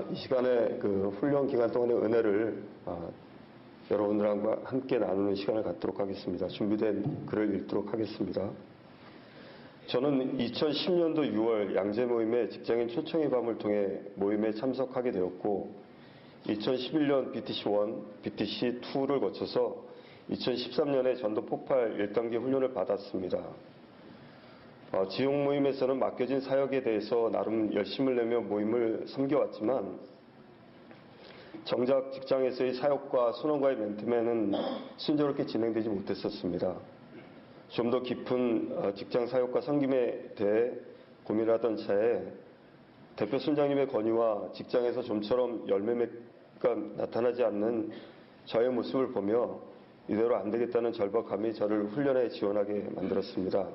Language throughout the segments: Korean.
아, 이 시간에 그 훈련 기간 동안의 은혜를 아, 여러분들과 함께 나누는 시간을 갖도록 하겠습니다. 준비된 글을 읽도록 하겠습니다. 저는 2010년도 6월 양재 모임의 직장인 초청의 밤을 통해 모임에 참석하게 되었고 2011년 BTC1, BTC2를 거쳐서 2013년에 전도 폭발 1단계 훈련을 받았습니다. 어, 지용 모임에서는 맡겨진 사역에 대해서 나름 열심을 내며 모임을 섬겨왔지만 정작 직장에서의 사역과 순원과의 멘트맨은 순조롭게 진행되지 못했었습니다. 좀 더 깊은 어, 직장 사역과 섬김에 대해 고민하던 차에 대표 순장님의 건의와 직장에서 좀처럼 열매가 나타나지 않는 저의 모습을 보며 이대로 안 되겠다는 절박함이 저를 훈련에 지원하게 만들었습니다.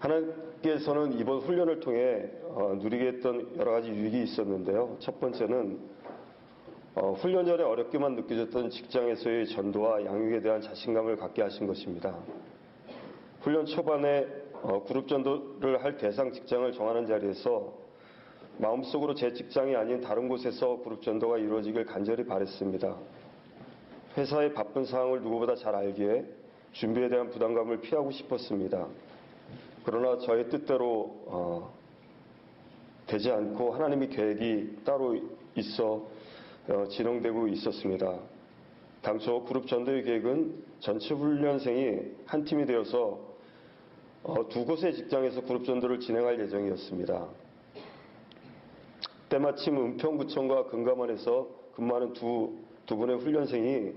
하나님께서는 이번 훈련을 통해 어, 누리게 했던 여러 가지 유익이 있었는데요. 첫 번째는 어, 훈련 전에 어렵게만 느껴졌던 직장에서의 전도와 양육에 대한 자신감을 갖게 하신 것입니다. 훈련 초반에 어, 그룹 전도를 할 대상 직장을 정하는 자리에서 마음속으로 제 직장이 아닌 다른 곳에서 그룹 전도가 이루어지길 간절히 바랬습니다. 회사의 바쁜 상황을 누구보다 잘 알기에 준비에 대한 부담감을 피하고 싶었습니다. 그러나 저의 뜻대로 어, 되지 않고 하나님의 계획이 따로 있어 어, 진행되고 있었습니다. 당초 그룹 전도의 계획은 전체 훈련생이 한 팀이 되어서 어, 두 곳의 직장에서 그룹 전도를 진행할 예정이었습니다. 때마침 은평구청과 금감원에서 근무하는 두, 두 분의 훈련생이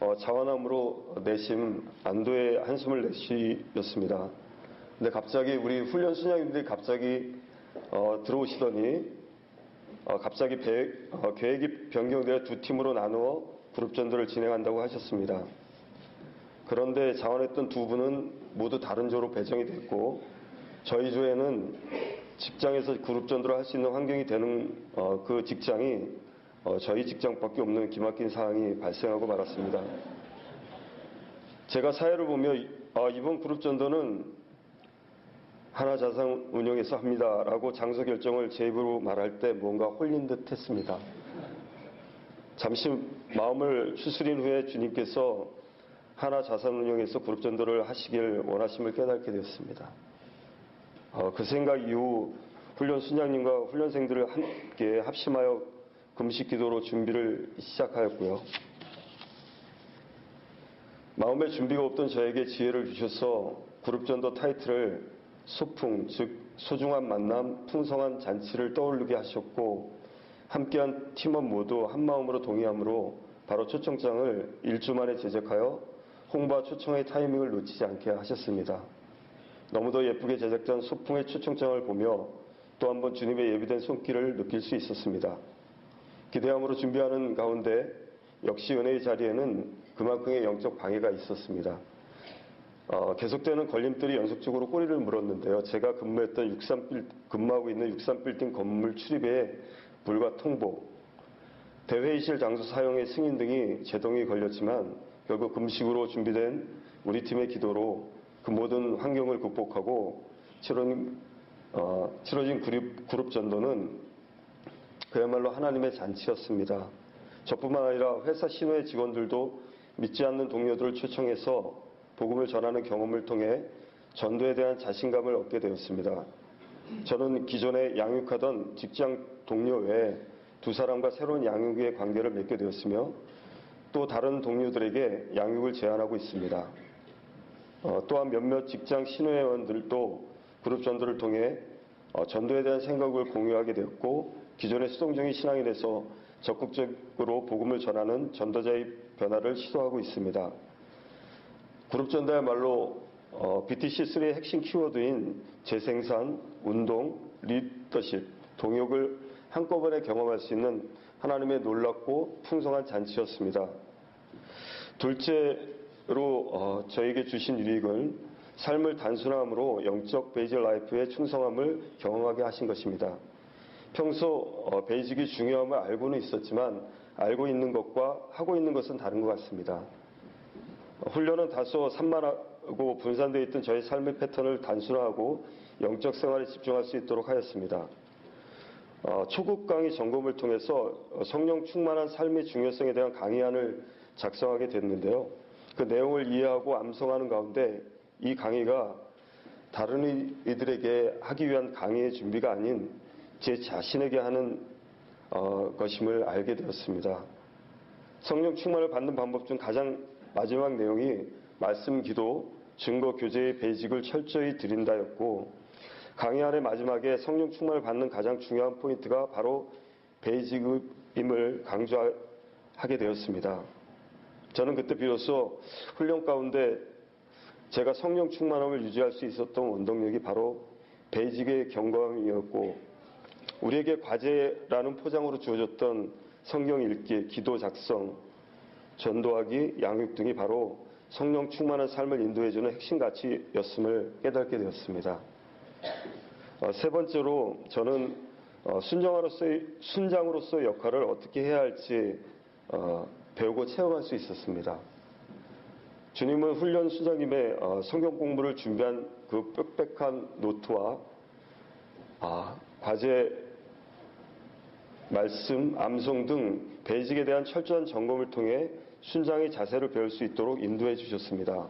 어, 자원함으로 내심 안도의 한숨을 내쉬었습니다. 근데 갑자기 우리 훈련 순장님들이 갑자기 어, 들어오시더니 어, 갑자기 계획, 어, 계획이 변경되어 두 팀으로 나누어 그룹 전도를 진행한다고 하셨습니다. 그런데 자원했던 두 분은 모두 다른 조로 배정이 됐고 저희 조에는 직장에서 그룹 전도를 할 수 있는 환경이 되는 어, 그 직장이 어, 저희 직장밖에 없는 기막힌 상황이 발생하고 말았습니다. 제가 사회를 보며 아, 이번 그룹 전도는 하나 자산 운영에서 합니다라고 장소 결정을 제 입으로 말할 때 뭔가 홀린 듯 했습니다. 잠시 마음을 추스린 후에 주님께서 하나 자산 운영에서 그룹 전도를 하시길 원하심을 깨닫게 되었습니다. 어, 그 생각 이후 훈련 순장님과 훈련생들을 함께 합심하여 금식 기도로 준비를 시작하였고요. 마음의 준비가 없던 저에게 지혜를 주셔서 그룹 전도 타이틀을 소풍, 즉 소중한 만남, 풍성한 잔치를 떠올리게 하셨고 함께한 팀원 모두 한마음으로 동의함으로 바로 초청장을 일주 만에 제작하여 홍보와 초청의 타이밍을 놓치지 않게 하셨습니다. 너무도 예쁘게 제작된 소풍의 초청장을 보며 또 한 번 주님의 예비된 손길을 느낄 수 있었습니다. 기대함으로 준비하는 가운데 역시 은혜의 자리에는 그만큼의 영적 방해가 있었습니다. 어, 계속되는 걸림들이 연속적으로 꼬리를 물었는데요. 제가 근무했던 63 빌, 근무하고 있는 63빌딩 건물 출입에 불과 통보, 대회의실 장소 사용의 승인 등이 제동이 걸렸지만 결국 금식으로 준비된 우리 팀의 기도로 그 모든 환경을 극복하고 치러진, 어, 치러진 그룹, 그룹 전도는 그야말로 하나님의 잔치였습니다. 저뿐만 아니라 회사 신호의 직원들도 믿지 않는 동료들을 초청해서 복음을 전하는 경험을 통해 전도에 대한 자신감을 얻게 되었습니다. 저는 기존에 양육하던 직장 동료 외에 두 사람과 새로운 양육의 관계를 맺게 되었으며 또 다른 동료들에게 양육을 제안하고 있습니다. 어, 또한 몇몇 직장 신호회원들도 그룹 전도를 통해 어, 전도에 대한 생각을 공유하게 되었고 기존의 수동적인 신앙인에서 적극적으로 복음을 전하는 전도자의 변화를 시도하고 있습니다. 그룹 전도야말로 어, BTC3의 핵심 키워드인 재생산, 운동, 리더십, 동역을 한꺼번에 경험할 수 있는 하나님의 놀랍고 풍성한 잔치였습니다. 둘째로 어, 저에게 주신 유익은 삶을 단순함으로 영적 베이직 라이프의 충성함을 경험하게 하신 것입니다. 평소 어, 베이직이 중요함을 알고는 있었지만 알고 있는 것과 하고 있는 것은 다른 것 같습니다. 훈련은 다소 산만하고 분산되어 있던 저의 삶의 패턴을 단순화하고 영적 생활에 집중할 수 있도록 하였습니다. 어, 초급 강의 점검을 통해서 어, 성령 충만한 삶의 중요성에 대한 강의안을 작성하게 됐는데요. 그 내용을 이해하고 암송하는 가운데 이 강의가 다른 이들에게 하기 위한 강의의 준비가 아닌 제 자신에게 하는 어, 것임을 알게 되었습니다. 성령 충만을 받는 방법 중 가장 마지막 내용이 말씀 기도, 증거 교제의 베이직을 철저히 드린다였고 강의 안의 마지막에 성령 충만을 받는 가장 중요한 포인트가 바로 베이직임을 강조하게 되었습니다. 저는 그때 비로소 훈련 가운데 제가 성령 충만함을 유지할 수 있었던 원동력이 바로 베이직의 경감이었고 우리에게 과제라는 포장으로 주어졌던 성경 읽기, 기도 작성, 전도하기, 양육 등이 바로 성령 충만한 삶을 인도해주는 핵심 가치였음을 깨닫게 되었습니다. 어, 세 번째로 저는 어, 순장으로서의, 순장으로서의 역할을 어떻게 해야 할지 어, 배우고 체험할 수 있었습니다. 주님은 훈련 수장님의 어, 성경 공부를 준비한 그 빽빽한 노트와 아, 과제 말씀, 암송 등 베이직에 대한 철저한 점검을 통해 순장의 자세를 배울 수 있도록 인도해 주셨습니다.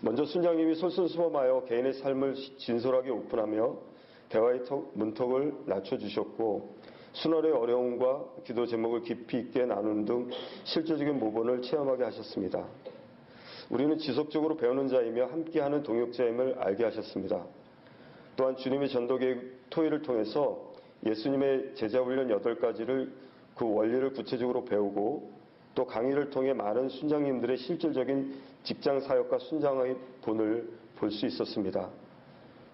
먼저 순장님이 솔선수범하여 개인의 삶을 진솔하게 오픈하며 대화의 턱, 문턱을 낮춰주셨고 순월의 어려움과 기도 제목을 깊이 있게 나누는 등 실제적인 모본을 체험하게 하셨습니다. 우리는 지속적으로 배우는 자이며 함께하는 동역자임을 알게 하셨습니다. 또한 주님의 전도계획 토의를 통해서 예수님의 제자훈련 8가지를 그 원리를 구체적으로 배우고 또 강의를 통해 많은 순장님들의 실질적인 직장 사역과 순장의 본을 볼 수 있었습니다.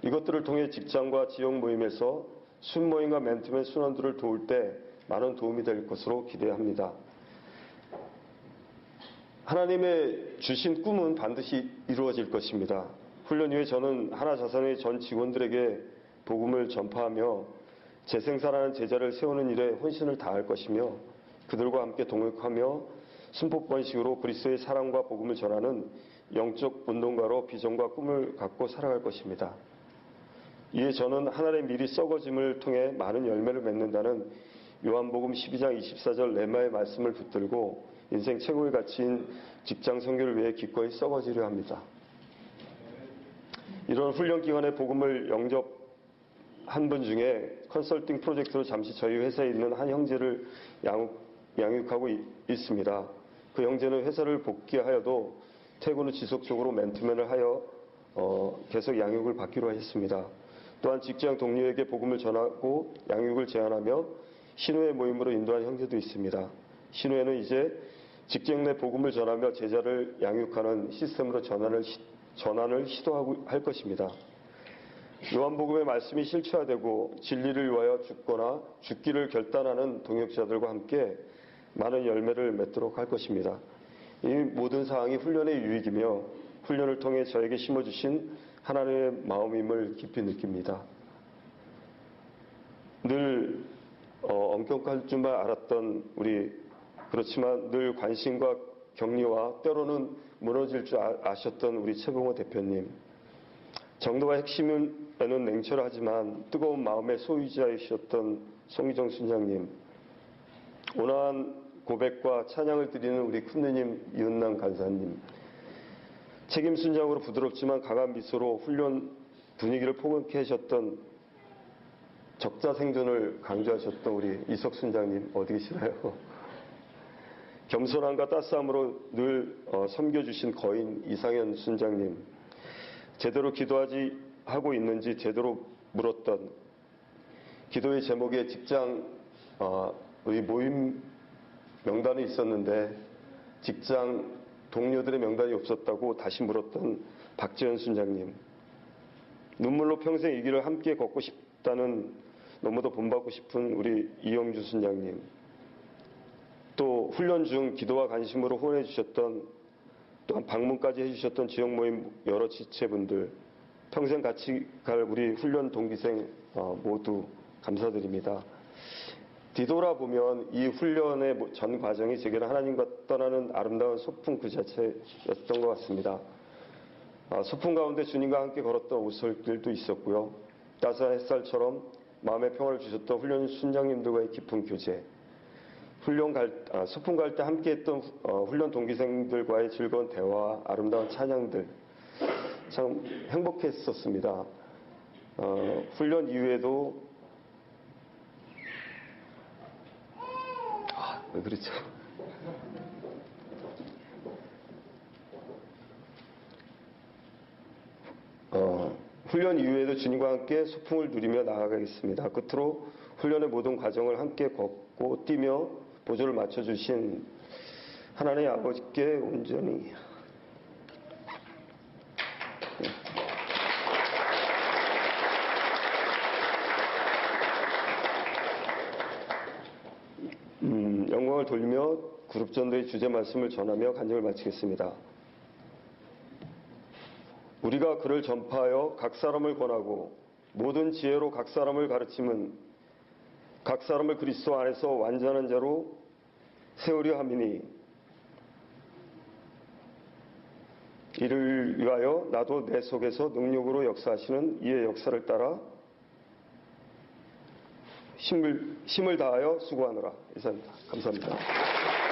이것들을 통해 직장과 지역 모임에서 순모임과 멘토맨 순원들을 도울 때 많은 도움이 될 것으로 기대합니다. 하나님의 주신 꿈은 반드시 이루어질 것입니다. 훈련 후에 저는 하나자산의 전 직원들에게 복음을 전파하며 재생산하는 제자를 세우는 일에 혼신을 다할 것이며 그들과 함께 동역하며 순복번식으로 그리스도의 사랑과 복음을 전하는 영적 운동가로 비전과 꿈을 갖고 살아갈 것입니다. 이에 저는 하나님의 미리 썩어짐을 통해 많은 열매를 맺는다는 요한복음 12장 24절 레마의 말씀을 붙들고 인생 최고의 가치인 직장 선교를 위해 기꺼이 썩어지려 합니다. 이런 훈련 기간에 복음을 영접한 분 중에 컨설팅 프로젝트로 잠시 저희 회사에 있는 한 형제를 양육, 양육하고 있습니다. 그 형제는 회사를 복귀하여도 퇴근 후 지속적으로 멘토맨을 하여 어, 계속 양육을 받기로 했습니다. 또한 직장 동료에게 복음을 전하고 양육을 제안하며 신우의 모임으로 인도한 형제도 있습니다. 신우에는 이제 직장 내 복음을 전하며 제자를 양육하는 시스템으로 전환을, 전환을 시도하고 할 것입니다. 요한복음의 말씀이 실체화되고 진리를 위하여 죽거나 죽기를 결단하는 동역자들과 함께 많은 열매를 맺도록 할 것입니다. 이 모든 사항이 훈련의 유익이며 훈련을 통해 저에게 심어주신 하나님의 마음임을 깊이 느낍니다. 늘 어, 엄격할 줄만 알았던 우리 그렇지만 늘 관심과 격려와 때로는 무너질 줄 아, 아셨던 우리 최봉호 대표님 정도가 핵심에는 냉철하지만 뜨거운 마음의 소유자이셨던 송희정 순장님 온화한 고백과 찬양을 드리는 우리 큰느님 이은남 간사님 책임 순장으로 부드럽지만 강한 미소로 훈련 분위기를 포근케 하셨던 적자 생존을 강조하셨던 우리 이석 순장님 어디 계시나요? 겸손함과 따스함으로 늘 어, 섬겨주신 거인 이상현 순장님 제대로 기도하지 하고 있는지 제대로 물었던 기도의 제목에 직장 어, 우리 모임 명단이 있었는데 직장 동료들의 명단이 없었다고 다시 물었던 박지현 순장님. 눈물로 평생 이 길을 함께 걷고 싶다는 너무도 본받고 싶은 우리 이영주 순장님. 또 훈련 중 기도와 관심으로 후원해 주셨던 또한 방문까지 해주셨던 지역 모임 여러 지체분들 평생 같이 갈 우리 훈련 동기생 어, 모두 감사드립니다. 뒤돌아보면 이 훈련의 뭐전 과정이 제게는 하나님과 떠나는 아름다운 소풍 그 자체였던 것 같습니다. 아, 소풍 가운데 주님과 함께 걸었던 웃을길도 있었고요. 따스한 햇살처럼 마음의 평화를 주셨던 훈련 순장님들과의 깊은 교제, 훈련 갈, 아, 소풍 갈 때 함께 했던 후- 어, 훈련 동기생들과의 즐거운 대화, 아름다운 찬양들 참 행복했었습니다. 어, 훈련 이후에도 아, 왜 그렇죠? 어, 훈련 이후에도 주님과 함께 소풍을 누리며 나아가겠습니다. 끝으로 훈련의 모든 과정을 함께 걷고 뛰며 보조를 맞춰주신 하나님의 아버지께 온전히 음, 영광을 돌리며 그룹 전도의 주제 말씀을 전하며 간증을 마치겠습니다. 우리가 그를 전파하여 각 사람을 권하고 모든 지혜로 각 사람을 가르침은 각 사람을 그리스도 안에서 완전한 자로 세우려 함이니 이를 위하여 나도 내 속에서 능력으로 역사하시는 이의 역사를 따라 힘을, 힘을 다하여 수고하노라. 이상입니다. 감사합니다.